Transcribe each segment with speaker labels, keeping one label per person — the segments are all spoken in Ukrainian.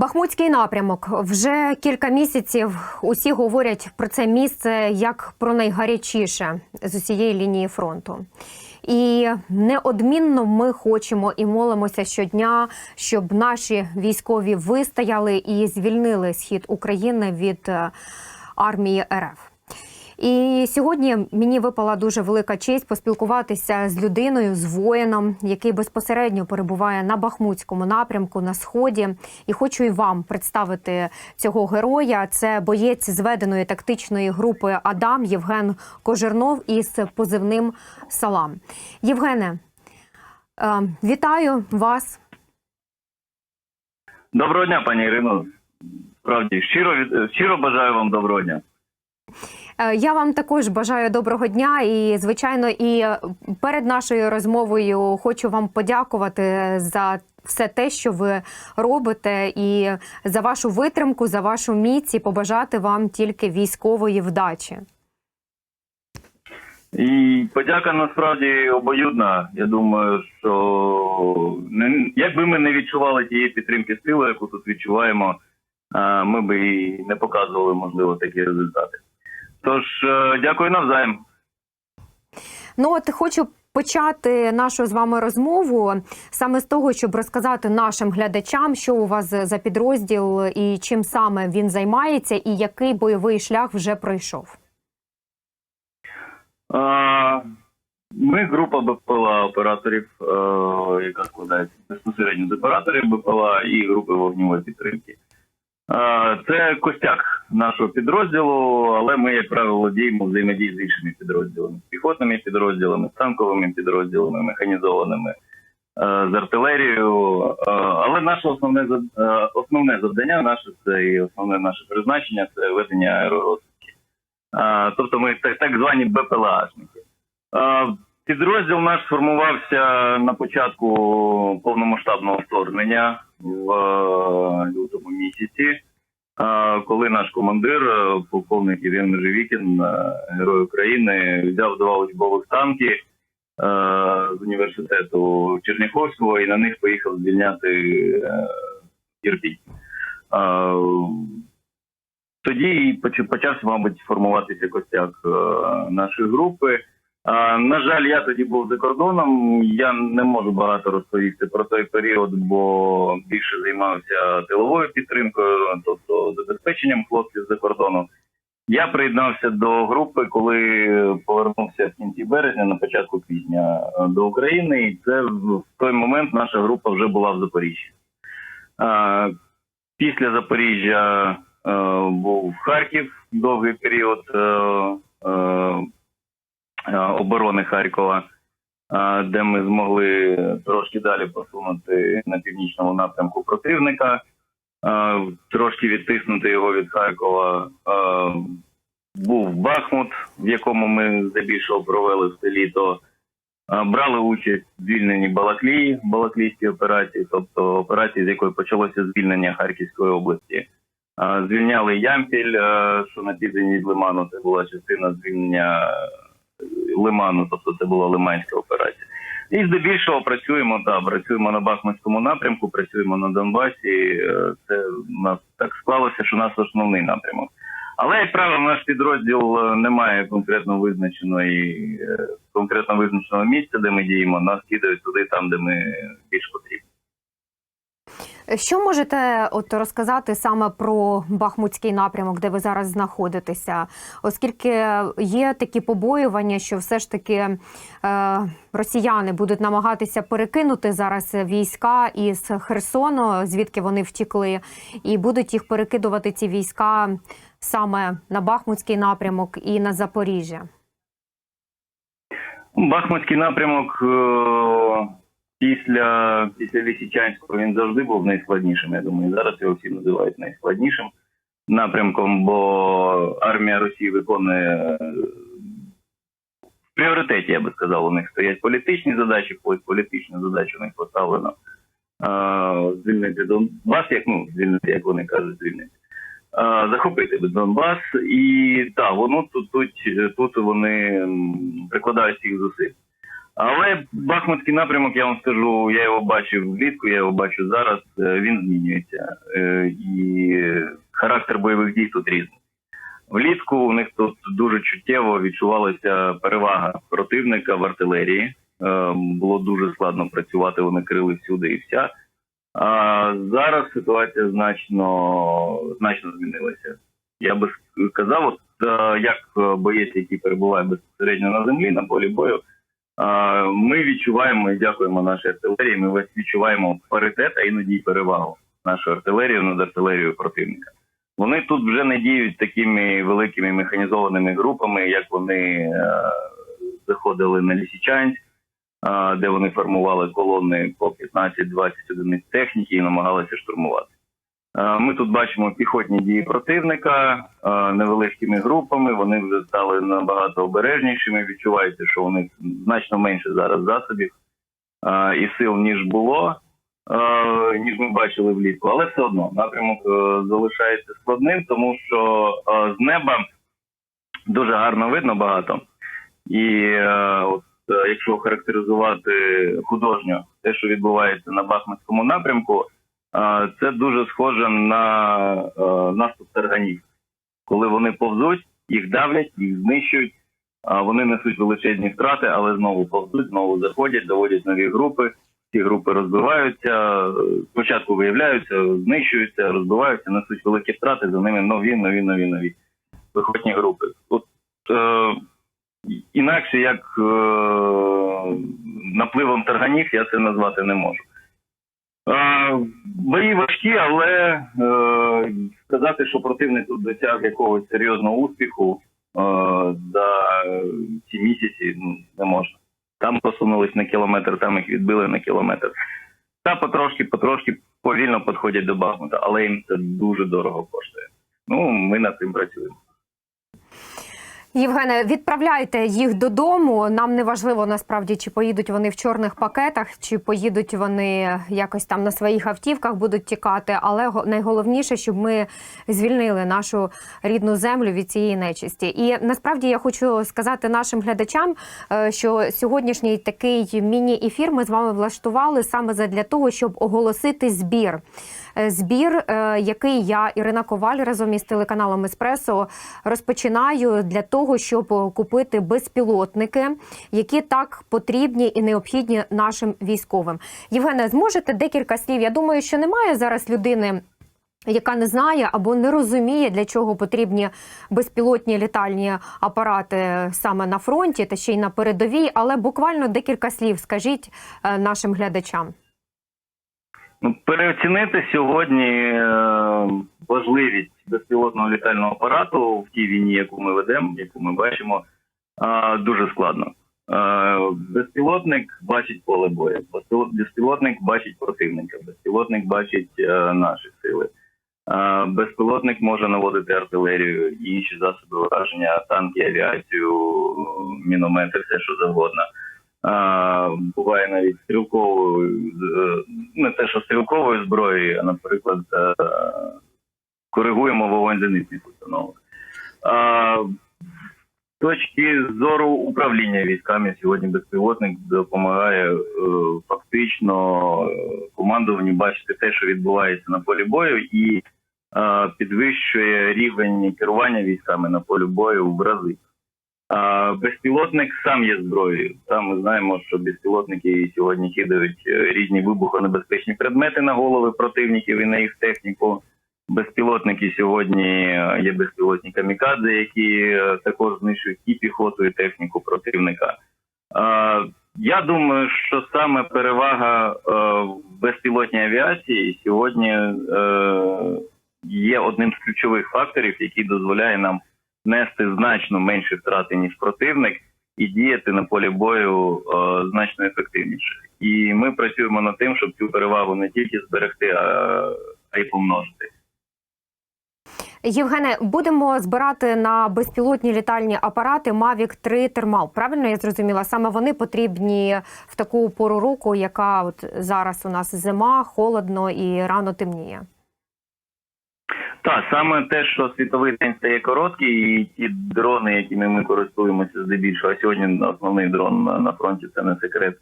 Speaker 1: Бахмутський напрямок вже кілька місяців. Усі говорять про це місце як про найгарячіше з усієї лінії фронту. І неодмінно ми хочемо і молимося щодня, щоб наші військові вистояли і звільнили схід України від е, армії РФ. І сьогодні мені випала дуже велика честь поспілкуватися з людиною, з воїном, який безпосередньо перебуває на Бахмутському напрямку на сході. І хочу і вам представити цього героя. Це боєць зведеної тактичної групи Адам Євген Кожернов із позивним Салам. Євгене, е, вітаю вас.
Speaker 2: Доброго дня, пані Ірино. Справді щиро щиро бажаю вам доброго дня.
Speaker 1: Е, Я вам також бажаю доброго дня і, звичайно, і перед нашою розмовою хочу вам подякувати за все те, що ви робите, і за вашу витримку, за вашу міць, і побажати вам тільки військової вдачі.
Speaker 2: І подяка насправді обоюдна. Я думаю, що не якби ми не відчували тієї підтримки сили, яку тут відчуваємо, ми би і не показували можливо такі результати. Тож е, дякую навзаєм.
Speaker 1: Ну от хочу почати нашу з вами розмову саме з того, щоб розказати нашим глядачам, що у вас за підрозділ і чим саме він займається, і який бойовий шлях вже пройшов.
Speaker 2: А, Ми група БПЛА операторів, е, яка складається безпосередньо з операторів БПЛА і групи вогневої підтримки. Це костяк нашого підрозділу, але ми, як правило, діємо взаємодії з іншими підрозділами, піхотними підрозділами, танковими підрозділами, механізованими, з артилерією. Але наше основне основне завдання, наше це і основне наше призначення це ведення аеророзвитку. Тобто ми так звані БПЛАшники. Підрозділ наш сформувався на початку повномасштабного вторгнення в е, лютому місяці, коли наш командир, е, полковник Євген Межевікін, е, герой України, взяв два учбових танки е, з університету Черняховського і на них поїхав звільняти е, Ірпінь. Е, тоді почався, мабуть, формуватися костяк е, нашої групи. На жаль, я тоді був за кордоном. Я не можу багато розповісти про той період, бо більше займався тиловою підтримкою, тобто забезпеченням хлопців за кордону. Я приєднався до групи, коли повернувся в кінці березня, на початку квітня е, до України, і це в той момент наша група вже була в Запоріжжі. Після Запоріжжя е, був Харків довгий період е, оборони Харкова, е, де ми змогли трошки далі посунути на північному напрямку противника, е, трошки відтиснути його від Харкова. Е, був Бахмут, в якому ми здебільшого провели все літо. Е, Брали участь в звільненні Балаклії, Балаклійській операції, тобто операції, з якої почалося звільнення Харківської області. Е, Звільняли Ямпіль, е, що на південь від Лиману, це була частина звільнення е, Лиману, тобто це була Лиманська операція. І здебільшого працюємо та працюємо на Бахмутському напрямку, працюємо на Донбасі. Е, Це нас так склалося, що нас основний напрямок. Але як правило, наш підрозділ е, не має конкретно визначеної е, конкретно визначеного місця, де ми діємо. Нас кидають туди, там, де ми більш потрібні.
Speaker 1: Що можете от розказати саме про Бахмутський напрямок, де ви зараз знаходитеся? Оскільки є такі побоювання, що все ж таки е, росіяни будуть намагатися перекинути зараз війська із Херсону, звідки вони втікли, і будуть їх перекидувати ці війська саме на Бахмутський напрямок і на Запоріжжя.
Speaker 2: Бахмутський напрямок е, після, після Лисичанського він завжди був найскладнішим. Я думаю, зараз його всі називають найскладнішим напрямком, бо армія Росії виконує в пріоритеті, я би сказав, у них стоять політичні задачі, ось політичні задачі у них поставлено. Звільнити Донбас, як ну звільнити, як вони кажуть, звільнити. Захопити Донбас, і так, воно тут, тут, тут вони прикладають всіх зусиль. Але Бахмутський напрямок, я вам скажу, я його бачив влітку, я його бачу зараз. е, Він змінюється. Е, І характер бойових дій тут різний. Влітку у них тут дуже чуттєво відчувалася перевага противника в артилерії. Е, Було дуже складно працювати, вони крили всюди і вся. А зараз ситуація значно значно змінилася. Я би сказав, от як боєць, який перебуває безпосередньо на землі на полі бою. Ми відчуваємо і дякуємо нашій артилерії. Ми відчуваємо паритет, а іноді й перевагу нашої артилерії над артилерією противника. Вони тут вже не діють такими великими механізованими групами, як вони е, заходили на Лісічанськ, де вони формували колони по 15-20 одиниць техніки і намагалися штурмувати. Е, Ми тут бачимо піхотні дії противника е, невеликими групами. Вони вже стали набагато обережнішими. Відчувається, що у них значно менше зараз засобів е, і сил ніж було, ніж ми бачили влітку. Але все одно напрямок залишається складним, тому що з неба дуже гарно видно багато. І от, якщо характеризувати художньо те, що відбувається на Бахмутському напрямку. Це дуже схоже на е, наступ тарганів. Коли вони повзуть, їх давлять, їх знищують, вони несуть величезні втрати, але знову повзуть, знову заходять, доводять нові групи. Ці групи розбиваються, спочатку виявляються, знищуються, розбиваються, несуть великі втрати, за ними нові, нові, нові, нові піхотні групи. От е, інакше як е, напливом тарганів я це назвати не можу. Е, Бої важкі, але е, сказати, що противник тут досяг якогось серйозного успіху е, за ці місяці ну, не можна. Там посунулись на кілометр, там їх відбили на кілометр. Та потрошки, потрошки повільно підходять до Бахмута, але їм це дуже дорого коштує. Ну, ми над цим працюємо.
Speaker 1: Євгене, відправляйте їх додому. Нам не важливо насправді, чи поїдуть вони в чорних пакетах, чи поїдуть вони якось там на своїх автівках, будуть тікати. Але найголовніше, щоб ми звільнили нашу рідну землю від цієї нечисті. І насправді я хочу сказати нашим глядачам, е, що сьогоднішній такий міні-ефір ми з вами влаштували саме задля того, щоб оголосити збір. Е, Збір, е, який я Ірина Коваль разом із телеканалом Еспресо розпочинаю для того, щоб купити безпілотники, які так потрібні і необхідні нашим військовим. Євгене, зможете декілька слів? Я думаю, що немає зараз людини. Яка не знає або не розуміє, для чого потрібні безпілотні літальні апарати саме на фронті та ще й на передовій, але буквально декілька слів скажіть е, нашим глядачам.
Speaker 2: Ну, переоцінити сьогодні е, важливість безпілотного літального апарату в тій війні, яку ми ведемо, яку ми бачимо, е, дуже складно. Е, безпілотник бачить поле бою, безпілотник бачить противника, безпілотник бачить наші сили. Безпілотник може наводити артилерію і інші засоби ураження, танки, авіацію, міномети, все що завгодно. Буває навіть стрілковою, е, не те, що стрілковою зброєю, а, наприклад, е, коригуємо вогонь зенитних установок. З точки зору управління військами сьогодні безпілотник допомагає е, фактично командуванню бачити те, що відбувається на полі бою, і е, підвищує рівень керування військами на полі бою в рази. Безпілотник сам є зброєю. Там ми знаємо, що безпілотники сьогодні кидають е, різні вибухонебезпечні предмети на голови противників і на їх техніку. Безпілотники сьогодні е, є безпілотні камікадзе, які е, також знищують і піхоту, і техніку противника. Я думаю, що саме перевага в безпілотній авіації сьогодні є одним з ключових факторів, який дозволяє нам нести значно менші втрати ніж противник і діяти на полі бою е, значно ефективніше. І ми працюємо над тим, щоб цю перевагу не тільки зберегти, а, й помножити.
Speaker 1: Євгене, будемо збирати на безпілотні літальні апарати Mavic 3 Thermal. Правильно я зрозуміла? Саме вони потрібні в таку пору року, яка от зараз у нас зима, холодно і рано темніє.
Speaker 2: Так, саме те, що світовий день стає короткий, і ті дрони, якими ми користуємося здебільшого, а сьогодні основний дрон на, фронті це не секрет.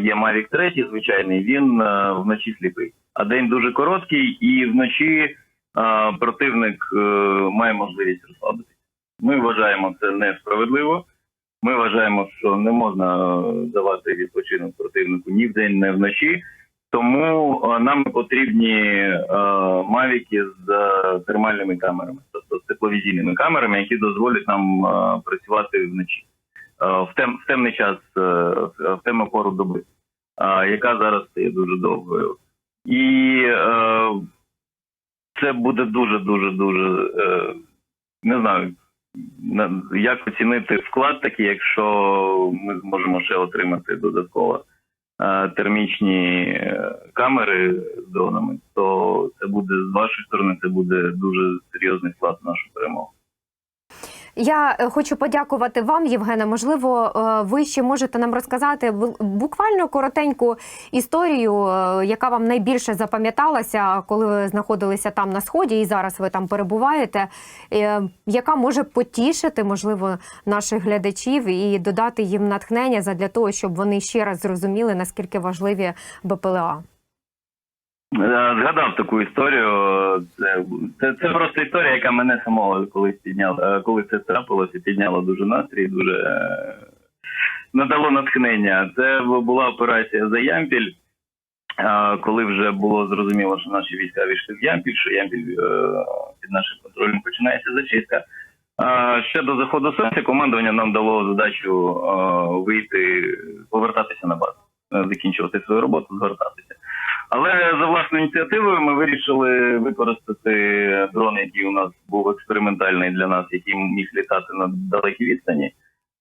Speaker 2: Є Mavic 3, звичайний, він а, вночі сліпий. А день дуже короткий, і вночі а, противник е, має можливість розслабитися. Ми вважаємо це несправедливо. Ми вважаємо, що не можна е, давати відпочинок противнику ні вдень, ні вночі. Тому е, нам потрібні е, мавіки з е, термальними камерами, тобто з тепловізійними камерами, які дозволять нам працювати вночі в, тем, в темний час, в темну пору доби, яка зараз стає дуже довгою. І це буде дуже, дуже, дуже не знаю, як оцінити вклад такий, якщо ми зможемо ще отримати додатково термічні е, камери з дронами, то це буде з вашої сторони, це буде дуже серйозний вклад в нашу перемогу.
Speaker 1: Я е, хочу подякувати вам, Євгене. Можливо, е, ви ще можете нам розказати бу- буквально коротеньку історію, е, яка вам найбільше запам'яталася, коли ви знаходилися там на сході, і зараз ви там перебуваєте, яка може потішити, можливо, наших глядачів і додати їм натхнення задля того, щоб вони ще раз зрозуміли, наскільки важливі БПЛА.
Speaker 2: Е, Згадав таку історію. Це, це, просто історія, яка мене самого колись підняла, е, коли це трапилося, підняла дуже настрій, дуже е, надало натхнення. Це була операція за Ямпіль. Коли вже було зрозуміло, що наші війська війшли в Ямпіль, що Ямпіль під нашим контролем починається зачистка. Ще до заходу сонця командування нам дало задачу вийти, повертатися на базу, закінчувати свою роботу, звертатися. Але за власною ініціативою ми вирішили використати дрон, який у нас був експериментальний для нас, який міг літати на далекій відстані.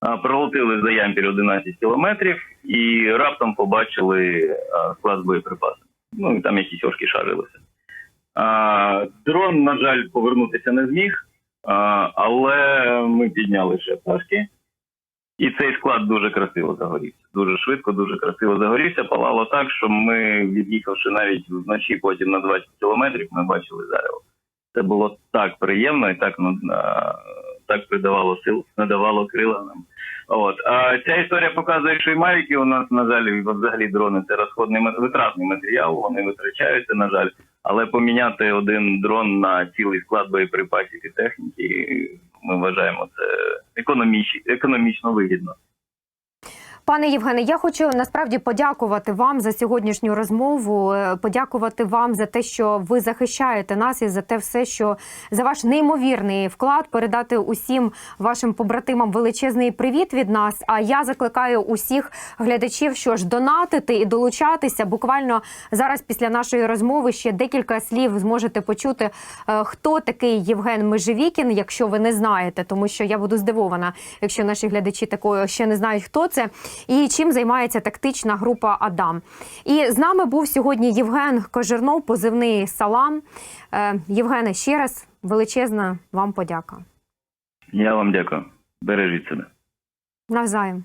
Speaker 2: А, Пролетіли за ямпіль 11 кілометрів і раптом побачили склад боєприпасів. Ну і там якісь ошки шарилися. Дрон, на жаль, повернутися не зміг, але ми підняли ще пташки. І цей склад дуже красиво загорівся. Дуже швидко, дуже красиво загорівся. Палало так, що ми, від'їхавши навіть вночі, потім на 20 кілометрів, ми бачили зарево. Це було так приємно і так, ну, так придавало сил, надавало крила нам. От. А ця історія показує, що і мавіки у нас, на жаль, взагалі дрони це розходний витратний матеріал, вони витрачаються, на жаль. Але поміняти один дрон на цілий склад боєприпасів і техніки, ми вважаємо це економіч... економічно вигідно.
Speaker 1: Пане Євгене, я хочу насправді подякувати вам за сьогоднішню розмову. е, Подякувати вам за те, що ви захищаєте нас і за те все, що за ваш неймовірний вклад передати усім вашим побратимам величезний привіт від нас. А я закликаю усіх глядачів, що ж донатити і долучатися. Буквально зараз, після нашої розмови, ще декілька слів зможете почути, е, хто такий Євген Межевікін, якщо ви не знаєте, тому що я буду здивована, якщо наші глядачі такого ще не знають, хто це і чим займається тактична група Адам. І з нами був сьогодні Євген Кожернов, позивний Салам. Е, Євгене, ще раз величезна вам подяка.
Speaker 2: Я вам дякую. Бережіть себе.
Speaker 1: Навзаєм.